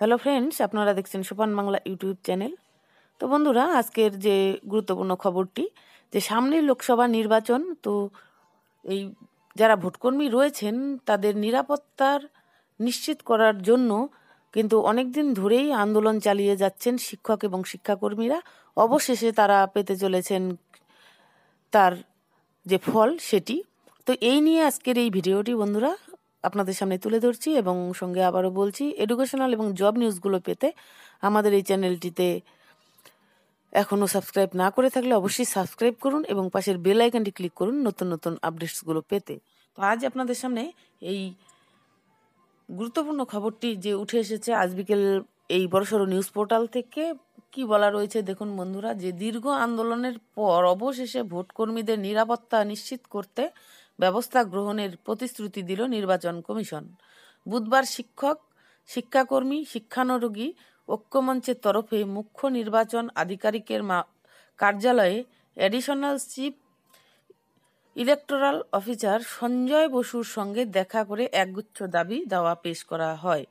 Hello friends আপনারা দেখছেন সোপান বাংলা ইউটিউব চ্যানেল। তো বন্ধুরা, আজকের যে গুরুত্বপূর্ণ খবরটি, যে সামনে লোকসভা নির্বাচন, তো এই যারা ভোটকর্মী রয়েছেন, তাদের নিরাপত্তার নিশ্চিত করার জন্য কিন্তু অনেক দিন ধরেই আন্দোলন চালিয়ে যাচ্ছেন শিক্ষক এবং শিক্ষাকর্মীরা। অবশেষে তারা পেতে চলেছেন তার যে ফল সেটি। তো এই নিয়ে আজকের এই ভিডিওটি বন্ধুরা আপনাদের সামনে তুলে ধরছি এবং সঙ্গে আবারও বলছি এডুকেশনাল এবং জব নিউজগুলো পেতে আমাদের এই চ্যানেলটিতে এখনও সাবস্ক্রাইব না করে থাকলে অবশ্যই সাবস্ক্রাইব করুন এবং পাশের বেল আইকনটি ক্লিক করুন নতুন নতুন আপডেটসগুলো পেতে। তো আজ আপনাদের সামনে এই গুরুত্বপূর্ণ খবরটি যে উঠে এসেছে আজ বিকেল এই বড়সড় নিউজ পোর্টাল থেকে, কি বলা রয়েছে দেখুন বন্ধুরা, যে দীর্ঘ আন্দোলনের পর অবশেষে ভোটকর্মীদের নিরাপত্তা নিশ্চিত করতে ব্যবস্থা গ্রহণের প্রতিশ্রুতি দিল নির্বাচন কমিশন। বুধবার শিক্ষক, শিক্ষাকর্মী, শিক্ষানুরোগী ঐক্যমঞ্চের তরফে মুখ্য নির্বাচন আধিকারিকের কার্যালয়ে additional chief electoral officer Sanjay বসুর সঙ্গে দেখা করে একগুচ্ছ দাবি দাওয়া পেশ করা হয়।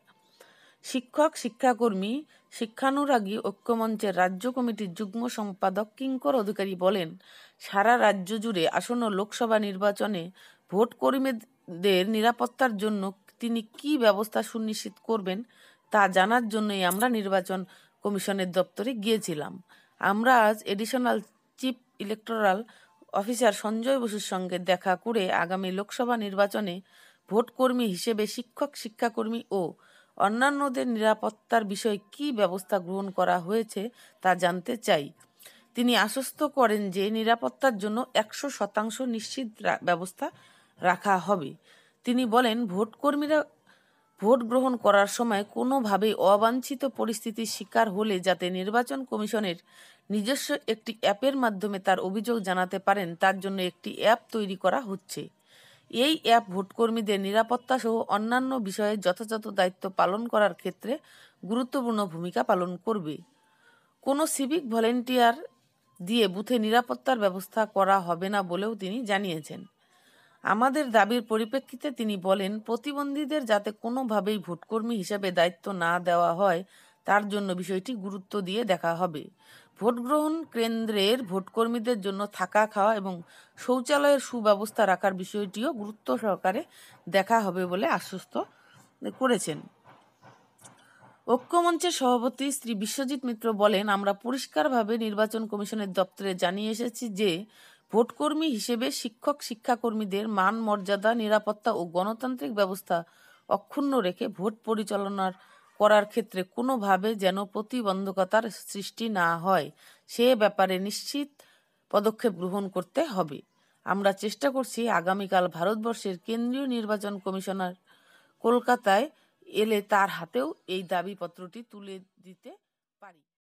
শিক্ষক, শিক্ষাকর্মী, শিক্ষানুরাগী ঐক্যমঞ্চের রাজ্য কমিটির যুগ্ম সম্পাদক কিঙ্কর অধিকারী বলেন, সারা রাজ্য জুড়ে আসন্ন লোকসভা নির্বাচনে ভোট কর্মীদের নিরাপত্তার জন্য তিনি কি ব্যবস্থা সুনিশ্চিত করবেন তা জানার জন্যই আমরা নির্বাচন কমিশনের দপ্তরে গিয়েছিলাম। আমরা আজ additional chief electoral officer Sanjay বসুর সঙ্গে দেখা করে আগামী লোকসভা নির্বাচনে ভোটকর্মী হিসেবে শিক্ষক, শিক্ষাকর্মী ও অন্যান্যদের নিরাপত্তার বিষয়ে কি ব্যবস্থা গ্রহণ করা হয়েছে তা জানতে চাই। তিনি আশ্বস্ত করেন যে নিরাপত্তার জন্য একশো শতাংশ নিশ্চিত ব্যবস্থা রাখা হবে। তিনি বলেন, ভোটকর্মীরা ভোট গ্রহণ করার সময় কোনোভাবেই অবাঞ্ছিত পরিস্থিতির শিকার হলে যাতে নির্বাচন কমিশনের নিজস্ব একটি অ্যাপের মাধ্যমে তার অভিযোগ জানাতে পারেন, তার জন্য একটি অ্যাপ তৈরি করা হচ্ছে। এই অ্যাপ ভোটকর্মীদের নিরাপত্তা সহ অন্যান্য বিষয়ে যথাযথ দায়িত্ব পালন করার ক্ষেত্রে গুরুত্বপূর্ণ ভূমিকা পালন করবে। কোনো সিভিক ভলেন্টিয়ার দিয়ে বুথে নিরাপত্তার ব্যবস্থা করা হবে না বলেও তিনি জানিয়েছেন। আমাদের দাবির পরিপ্রেক্ষিতে তিনি বলেন, প্রতিবন্ধীদের যাতে কোনোভাবেই ভোটকর্মী হিসেবে দায়িত্ব না দেওয়া হয়, তার জন্য বিষয়টি গুরুত্ব দিয়ে দেখা হবে। ভোট গ্রহণ কেন্দ্রের ভোটকর্মীদের জন্য থাকা, খাওয়া এবং শৌচালয়ের সুব্যবস্থা রাখার বিষয়টিও গুরুত্ব সহকারে দেখা হবে বলে আশ্বস্ত করেছেন। ঐক্যমঞ্চের সভাপতি শ্রী বিশ্বজিৎ মিত্র বলেন, আমরা পরিষ্কারভাবে নির্বাচন কমিশনের দপ্তরে জানিয়ে এসেছি যে, ভোটকর্মী হিসেবে শিক্ষক, শিক্ষাকর্মীদের মান, মর্যাদা, নিরাপত্তা ও গণতান্ত্রিক ব্যবস্থা অক্ষুণ্ণ রেখে ভোট পরিচালনার করার ক্ষেত্রে কোনোভাবে যেন প্রতিবন্ধকতার সৃষ্টি না হয়, সে ব্যাপারে নিশ্চিত পদক্ষেপ গ্রহণ করতে হবে। আমরা চেষ্টা করছি আগামীকাল ভারতবর্ষের কেন্দ্রীয় নির্বাচন কমিশনার কলকাতায় এলে তার হাতেও এই দাবিপত্রটি তুলে দিতে পারি।